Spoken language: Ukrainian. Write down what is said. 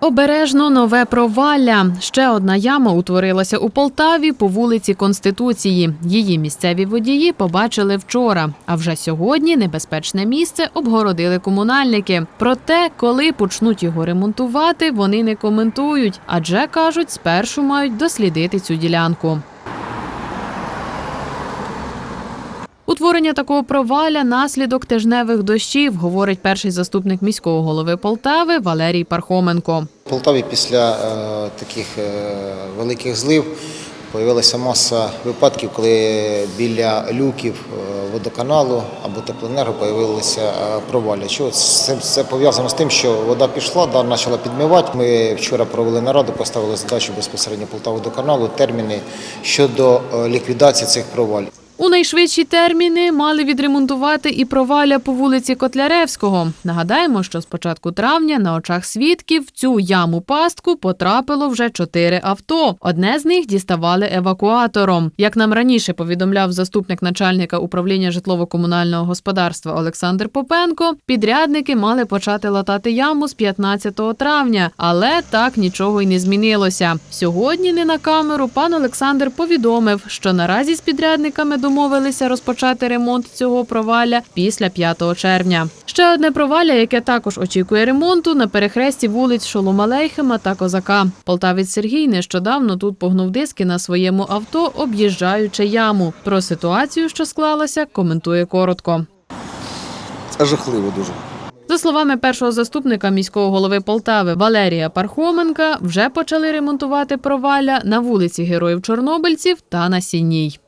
Обережно нове провалля. Ще одна яма утворилася у Полтаві по вулиці Конституції. Її місцеві водії побачили вчора. А вже сьогодні небезпечне місце обгородили комунальники. Проте, коли почнуть його ремонтувати, вони не коментують, адже кажуть, спершу мають дослідити цю ділянку. Утворення такого проваля наслідок тижневих дощів, говорить перший заступник міського голови Полтави Валерій Пархоменко. В Полтаві після е, таких е, великих злив з'явилася маса випадків, коли біля люків е, водоканалу або теплоенерго з'явилися е, провалля. Це, пов'язано з тим, що вода пішла, почала підмивати. Ми вчора провели нараду, поставили задачу безпосередньо Полтаводоканалу, терміни щодо ліквідації цих провалів. У найшвидші терміни мали відремонтувати і проваля по вулиці Котляревського. Нагадаємо, що з початку травня на очах свідків в цю яму пастку потрапило вже чотири авто. Одне з них діставали евакуатором. Як нам раніше повідомляв заступник начальника управління житлово-комунального господарства Олександр Попенко, підрядники мали почати латати яму з 15 травня, але так нічого й не змінилося. Сьогодні не на камеру пан Олександр повідомив, що наразі з підрядниками домовилися розпочати ремонт цього провалля після 5 червня. Ще одне провалля, яке також очікує ремонту на перехресті вулиць Шолома Лейхема та Козака. Полтавець Сергій нещодавно тут погнув диски на своєму авто, об'їжджаючи яму. Про ситуацію, що склалася, коментує коротко. Це жахливо дуже. За словами першого заступника міського голови Полтави Валерія Пархоменка, вже почали ремонтувати провалля на вулиці Героїв Чорнобильців та на Сінній.